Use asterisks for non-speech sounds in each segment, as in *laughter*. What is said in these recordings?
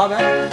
haber?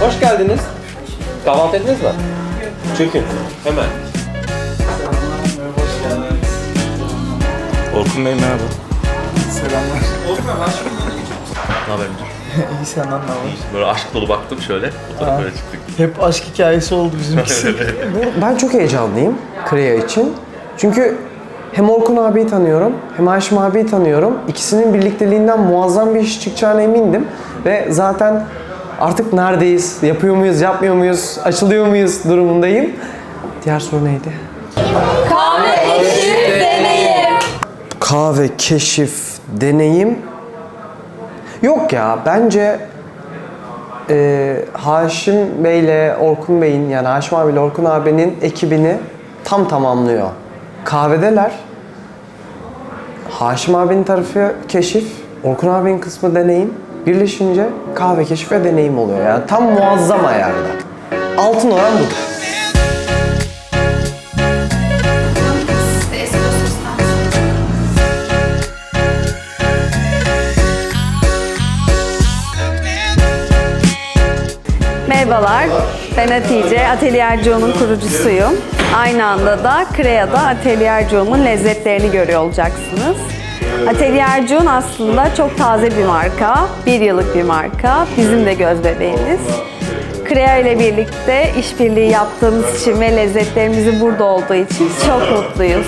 Hoş geldiniz. Kahvaltı ettiniz mi? Çekin. Hemen. Orkun Bey merhaba. Selamlar. Ne haber müdür? *laughs* İyi senden ne var? Böyle aşk dolu baktım şöyle. O tarafa böyle çıktık. Hep aşk hikayesi oldu bizimkisi. *laughs* Ben çok heyecanlıyım Kreya için. Çünkü hem Orkun abiyi tanıyorum hem Haşim abiyi tanıyorum. İkisinin birlikteliğinden muazzam bir iş çıkacağına emindim. Ve zaten artık neredeyiz, yapıyor muyuz, yapmıyor muyuz, açılıyor muyuz durumundayım. Diğer soru neydi? Kahve, keşif, deneyim. Yok ya bence e, Haşim Bey ile Orkun Bey'in yani Haşim abi ile Orkun abinin ekibini tam tamamlıyor. Kahvedeler. Haşim abinin tarafı keşif, Orkun abinin kısmı deneyim. Birleşince kahve, keşif ve deneyim oluyor. Yani tam muazzam ayarda. Altın oran budur. Merhabalar, ben Hatice, Atelier Joe'nun kurucusuyum. Aynı anda da Krea'da Atelier Joe'nun lezzetlerini görüyor olacaksınız. Atelier Joe aslında çok taze bir marka, bir yıllık bir marka, bizim de göz bebeğimiz. Krea ile birlikte işbirliği yaptığımız için ve lezzetlerimizin burada olduğu için çok mutluyuz.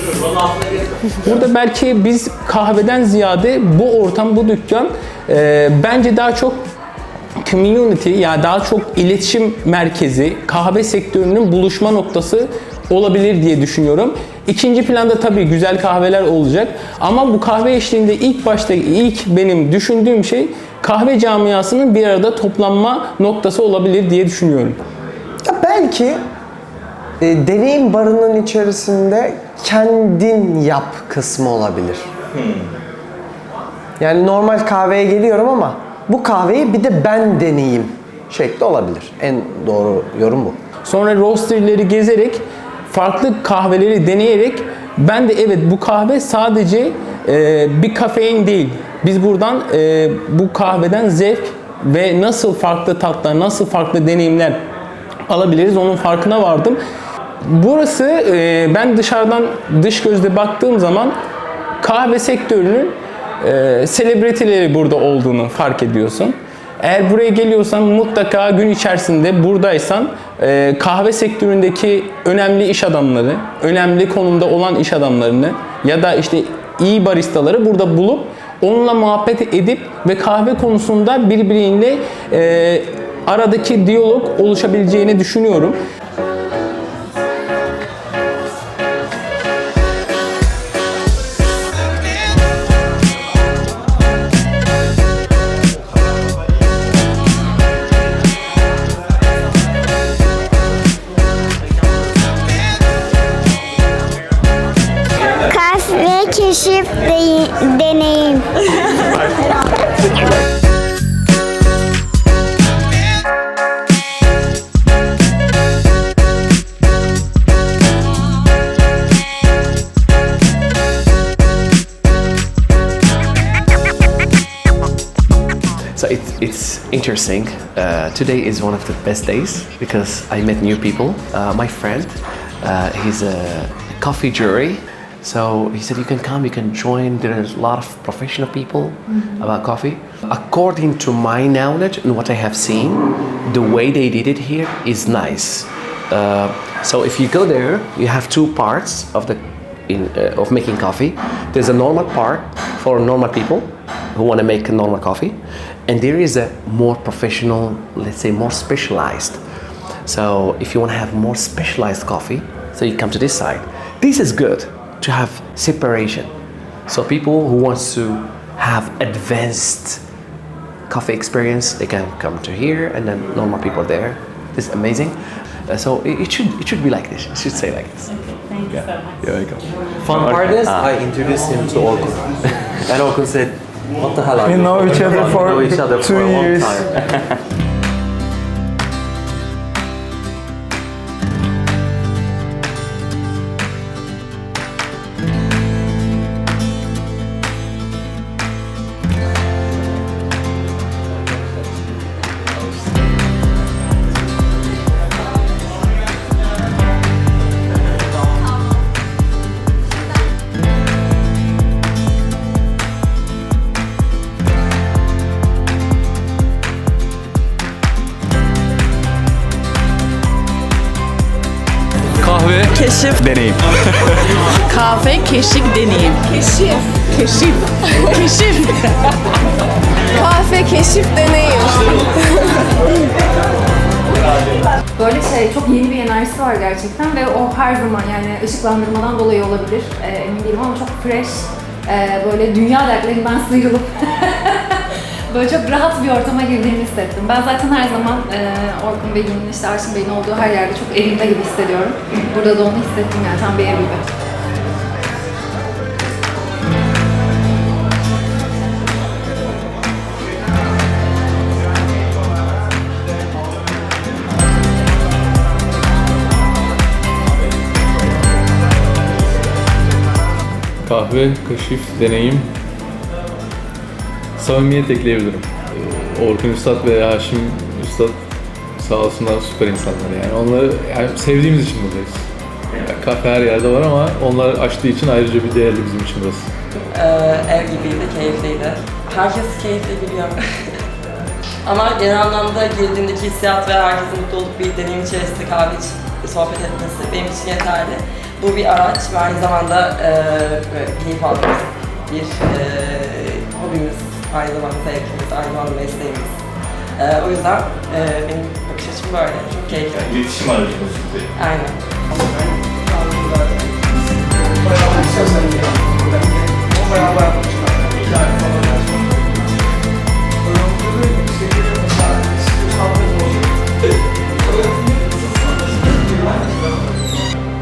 Burada belki biz kahveden ziyade bu ortam, bu dükkan e, bence daha çok community yani daha çok iletişim merkezi, kahve sektörünün buluşma noktası olabilir diye düşünüyorum. İkinci planda tabii güzel kahveler olacak ama bu kahve eşliğinde ilk başta ilk benim düşündüğüm şey kahve camiasının bir arada toplanma noktası olabilir diye düşünüyorum. Ya belki e, deneyim barının içerisinde kendin yap kısmı olabilir. Yani normal kahveye geliyorum ama bu kahveyi bir de ben deneyeyim şekli olabilir. En doğru yorum bu. Sonra roasterleri gezerek, farklı kahveleri deneyerek ben de evet bu kahve sadece e, bir kafein değil. Biz buradan e, bu kahveden zevk ve nasıl farklı tatlar, nasıl farklı deneyimler alabiliriz onun farkına vardım. Burası e, ben dışarıdan dış gözle baktığım zaman kahve sektörünün e, selebritileri burada olduğunu fark ediyorsun. Eğer buraya geliyorsan mutlaka gün içerisinde buradaysan e, kahve sektöründeki önemli iş adamları, önemli konumda olan iş adamlarını ya da işte iyi baristaları burada bulup onunla muhabbet edip ve kahve konusunda birbiriyle e, aradaki diyalog oluşabileceğini düşünüyorum. Deneyim. So it, it's interesting. Uh, today is one of the best days because I met new people. Uh, my friend, uh, he's a coffee jury. So he said, You can come, you can join. There's a lot of professional people about coffee. According to my knowledge and what I have seen, the way they did it here is nice. Uh, so if you go there, you have two parts of the in, uh, of making coffee. There's a normal part for normal people who want to make a normal coffee, and there is a more professional, let's say more specialized. So if you want to have more specialized coffee, so you come to this side. This is good to have separation. So people who wants to have advanced coffee experience, they can come to here, and then normal people there. It's amazing. Uh, so it, it should it should be like this. It should say like this. Thank you so much. You're welcome. Fun part is I introduced him to Orkun. *laughs* and Orkun said, what the hell are We you know each other We for know each other two for a years. *laughs* keşif Deneyim. *laughs* Kahve keşif deneyim. Keşif. Keşif. keşif. Kahve keşif deneyim. Böyle şey çok yeni bir enerjisi var gerçekten ve o her zaman yani ışıklandırmadan dolayı olabilir e, emin değilim ama çok fresh e, böyle dünya dertlerinden sıyrılıp *laughs* böyle çok rahat bir ortama girdiğimi hissettim. Ben zaten her zaman e, Orkun Bey'in işte Arşin Bey'in olduğu her yerde çok evimde gibi hissediyorum. Burada da onu hissettim yani tam bir ev gibi. Kahve, kaşif, deneyim, samimiyet ekleyebilirim. Ee, Orkun Üstad ve Haşim Üstad sağ olsunlar süper insanlar yani. Onları yani sevdiğimiz için buradayız. Yani kafe her yerde var ama onlar açtığı için ayrıca bir değerli bizim için burası. Ee, ev gibiydi, keyifliydi. Herkes keyifli biliyor. *laughs* Ama genel anlamda girdiğindeki hissiyat ve herkesin mutlu olup bir deneyim içerisinde kahve sohbet etmesi benim için yeterli. Bu bir araç ve aynı zamanda e, keyif aldığımız bir e, hobimiz, aynı zamanda zevkimiz, aynı zamanda mesleğimiz. E, o yüzden e, benim bakış açım böyle, çok keyifli. İletişim aracımız. Aynen.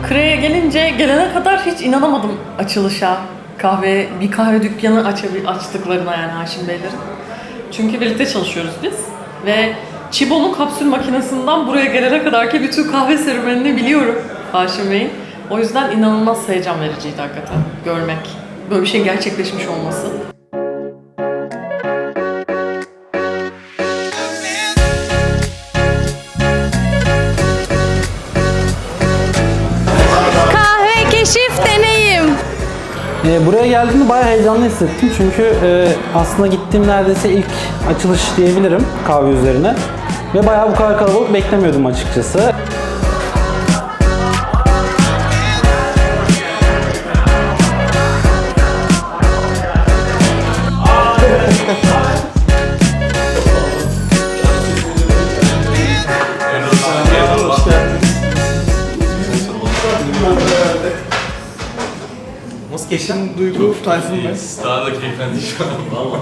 Kre'ye gelince gelene kadar hiç inanamadım açılışa. Kahve, bir kahve dükkanı açabil, açtıklarına yani Haşim Beylerin. Çünkü birlikte çalışıyoruz biz. Ve Çibo'nun kapsül makinesinden buraya gelene kadarki bütün kahve serüvenini biliyorum Haşim Bey'in. O yüzden inanılmaz heyecan vericiydi hakikaten görmek. Böyle bir şey gerçekleşmiş olması. Buraya geldiğimde bayağı heyecanlı hissettim çünkü e, aslında gittiğim neredeyse ilk açılış diyebilirim kahve üzerine. Ve bayağı bu kadar kalabalık beklemiyordum açıkçası. Tayfun Bey. Daha da keyiflendik şu an *laughs* valla.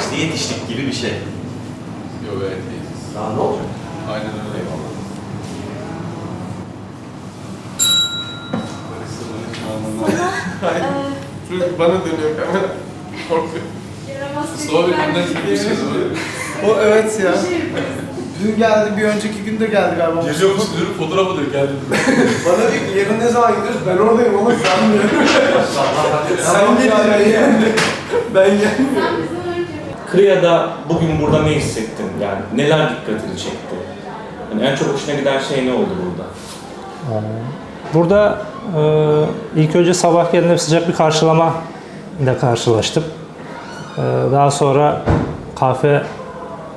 işte yetiştik gibi bir şey. Yok gayet iyi. Daha ne olacak? Aynen öyle. Eyvallah. *laughs* Çünkü bana dönüyor kamera. Korkuyor. Sonra benden gibi bir şey söylüyor. *laughs* O evet ya. Dün geldi, bir önceki gün de geldi galiba. Geliyor musun diyorum fotoğraf alıyor geldi. *laughs* Bana diyor ki yarın ne zaman gidiyoruz? Ben oradayım ama sanmıyorum. Sen geleceksin. Ben gelmiyorum. Kriya'da bugün burada ne hissettin? Yani neler dikkatini çekti? Yani en çok hoşuna giden şey ne oldu burada? Burada e, ilk önce sabah geldiğimde sıcak bir karşılama ile karşılaştım. E, daha sonra kahve,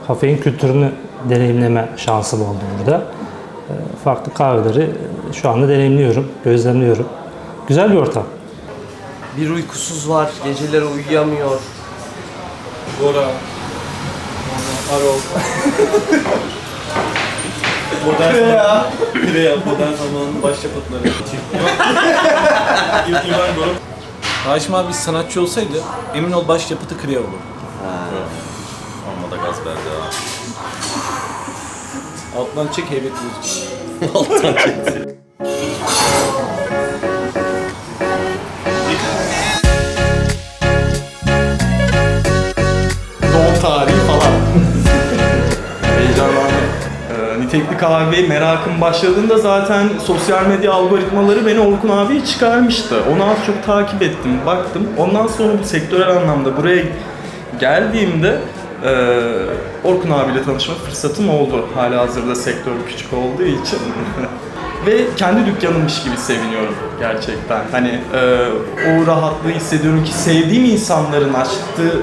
kafein kültürünü deneyimleme şansım oldu burada. E, farklı kahveleri şu anda deneyimliyorum, gözlemliyorum. Güzel bir ortam. Bir uykusuz var, geceleri uyuyamıyor. Bora. Arol. *laughs* Modern Kreya. Kreya, modern zamanın başyapıtları. İlk İvan Grup. Haşim abi sanatçı olsaydı emin ol başyapıtı Kriya olur. Amma da gaz verdi ha. Alttan çek heybet gözüküyor. *laughs* Alttan çekti. Doğum tarihi falan. *laughs* Heyecanlandım. Ee, nitekli kahve merakım başladığında zaten sosyal medya algoritmaları beni Orkun abiye çıkarmıştı. Onu az çok takip ettim, baktım. Ondan sonra bu sektörel anlamda buraya geldiğimde e, Orkun abiyle tanışma fırsatım oldu. Hala hazırda sektör küçük olduğu için. *laughs* Ve kendi dükkanımmış gibi seviniyorum gerçekten. Hani e, o rahatlığı hissediyorum ki sevdiğim insanların açtığı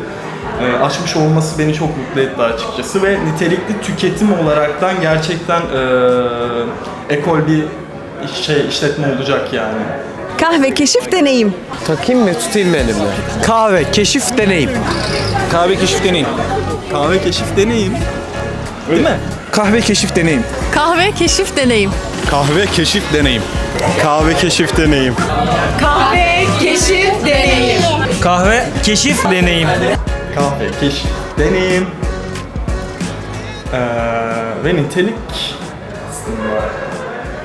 e, açmış olması beni çok mutlu etti açıkçası ve nitelikli tüketim olaraktan gerçekten e, ekol bir şey işletme olacak yani. Kahve keşif deneyim. Takayım mı tutayım mı elimle? Kahve, keşif, deneyim. Kahve keşif deneyim. Kahve keşif deneyim. Değil mi? Kahve keşif deneyim. Kahve keşif deneyim. Kahve keşif deneyim. Kahve keşif deneyim. Kahve keşif deneyim. Kahve keşif deneyim. Kahve keşif deneyim. Ee, ve nitelik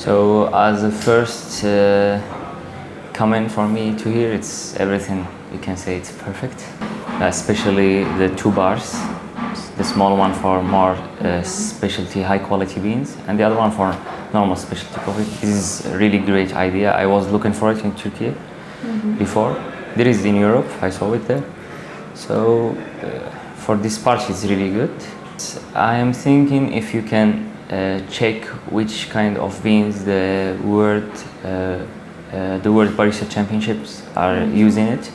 So as a first uh, comment for me to hear, it's everything. You can say it's perfect, especially the two bars. The small one for more uh, specialty, high quality beans, and the other one for normal specialty coffee. This is a really great idea. I was looking for it in Turkey before. There is in Europe. I saw it there. So uh, for this part, it's really good. I am thinking if you can check which kind of beans the world uh, uh, the World Barista Championships are using it.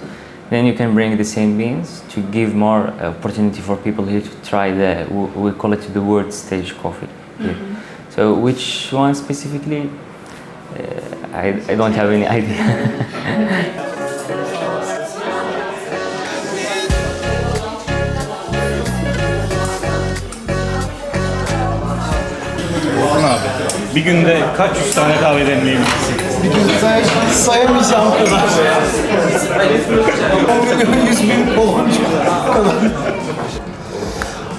Then you can bring the same beans to give more opportunity for people here to try the we call it the world stage coffee here. So which one specifically? Uh, I, I don't have any *laughs* idea. *laughs* Bir günde kaç yüz tane kahve demleyebilirsin? Bir gün say sayamayacağım kadar. 10 milyon, 100 bin kadar.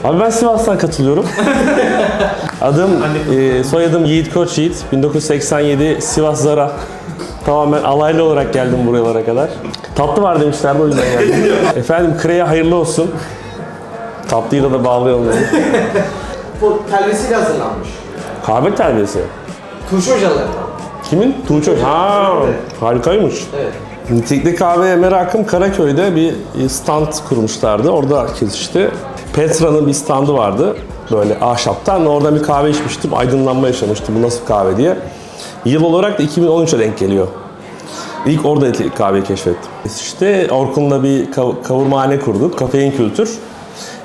Abi ben Sivas'tan katılıyorum. Adım, e, soyadım Yiğit Koç Yiğit. 1987 Sivas Zara. Tamamen alaylı olarak geldim buralara kadar. Tatlı var demişlerdi o yüzden geldim. *laughs* Efendim Kreya hayırlı olsun. Tatlıyla da bağlayalım. Bu telvesiyle hazırlanmış. Kahve terbiyesi. Turşu hocaları. Kimin? Tuğçe. Ha, harikaymış. Evet. Nitelikli kahveye merakım Karaköy'de bir stand kurmuşlardı. Orada kesişti. Petra'nın bir standı vardı. Böyle ahşaptan. Oradan bir kahve içmiştim. Aydınlanma yaşamıştım. Bu nasıl kahve diye. Yıl olarak da 2013'e denk geliyor. İlk orada nitelikli kahveyi keşfettim. İşte Orkun'la bir kav- kavurmahane kurduk. Kafein kültür.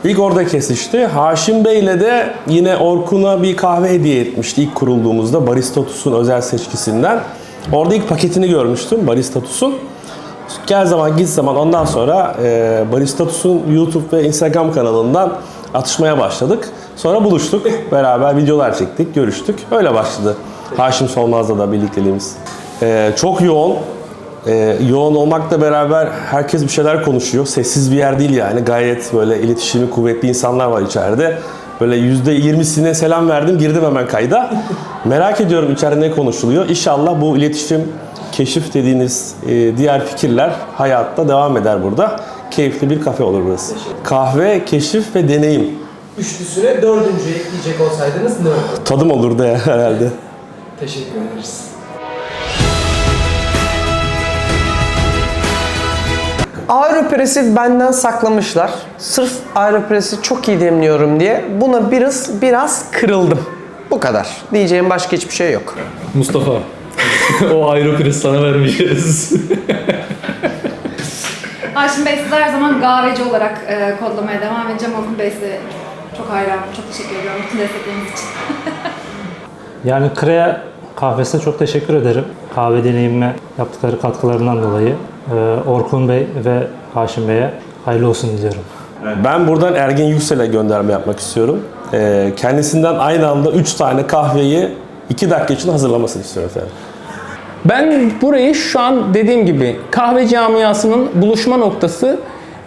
İlk orada kesişti. Haşim Bey'le de yine Orkun'a bir kahve hediye etmişti ilk kurulduğumuzda Baristatus'un özel seçkisinden. Orada ilk paketini görmüştüm Baristatus'un. Gel zaman git zaman ondan sonra e, Baristatus'un YouTube ve Instagram kanalından atışmaya başladık. Sonra buluştuk. *laughs* Beraber videolar çektik, görüştük. Öyle başladı. Haşim Solmaz'la da birlikteliğimiz. E, çok yoğun. E, yoğun olmakla beraber herkes bir şeyler konuşuyor. Sessiz bir yer değil yani. Gayet böyle iletişimi kuvvetli insanlar var içeride. Böyle %20'sine selam verdim, girdim hemen kayda. Merak ediyorum içeride ne konuşuluyor. İnşallah bu iletişim, keşif dediğiniz e, diğer fikirler hayatta devam eder burada. Keyifli bir kafe olur burası. Kahve, keşif ve deneyim. Üçlüsüne dördüncüyü ekleyecek olsaydınız ne olurdu? Tadım olurdu herhalde. Teşekkür ederiz. Aeropress'i benden saklamışlar. Sırf Aeropress'i çok iyi demliyorum diye buna biraz biraz kırıldım. Bu kadar. Diyeceğim başka hiçbir şey yok. Mustafa. *laughs* o aeropres sana vermeyeceğiz. *laughs* Haşim Bey sizi her zaman kahveci olarak e, kodlamaya devam edeceğim. Orkun Bey size çok hayranım. Çok teşekkür ediyorum bütün destekleriniz için. *laughs* Yani Krea kahvesine çok teşekkür ederim. Kahve deneyimime yaptıkları katkılarından dolayı. Ee, Orkun Bey ve Haşim Bey'e hayırlı olsun diliyorum. Ben buradan Ergin Yüksel'e gönderme yapmak istiyorum. Ee, kendisinden aynı anda 3 tane kahveyi 2 dakika için hazırlamasını istiyorum efendim. Ben burayı şu an dediğim gibi kahve camiasının buluşma noktası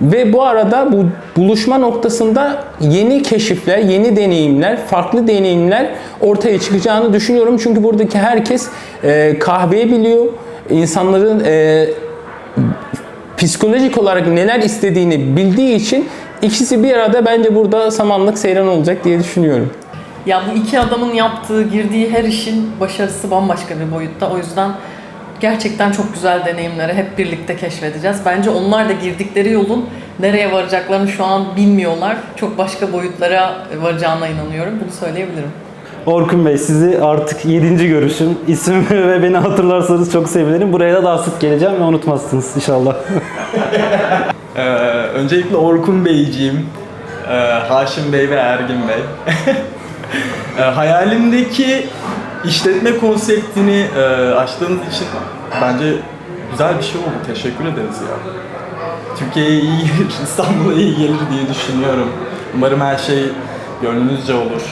ve bu arada bu buluşma noktasında yeni keşifler, yeni deneyimler, farklı deneyimler ortaya çıkacağını düşünüyorum. Çünkü buradaki herkes e, kahveyi biliyor. İnsanların e, psikolojik olarak neler istediğini bildiği için ikisi bir arada bence burada samanlık seyran olacak diye düşünüyorum. Ya bu iki adamın yaptığı, girdiği her işin başarısı bambaşka bir boyutta. O yüzden gerçekten çok güzel deneyimleri hep birlikte keşfedeceğiz. Bence onlar da girdikleri yolun nereye varacaklarını şu an bilmiyorlar. Çok başka boyutlara varacağına inanıyorum. Bunu söyleyebilirim. Orkun Bey sizi artık 7. görüşüm. İsmimi *laughs* ve beni hatırlarsanız çok sevinirim. Buraya da daha sık geleceğim ve unutmazsınız inşallah. *laughs* Ee, öncelikle Orkun Beyciğim, e, Haşim Bey ve Ergin Bey. *laughs* e, hayalimdeki işletme konseptini e, açtığınız için bence güzel bir şey oldu. Teşekkür ederiz ya. Türkiye'ye iyi gelir, İstanbul'a iyi gelir diye düşünüyorum. Umarım her şey gönlünüzce olur.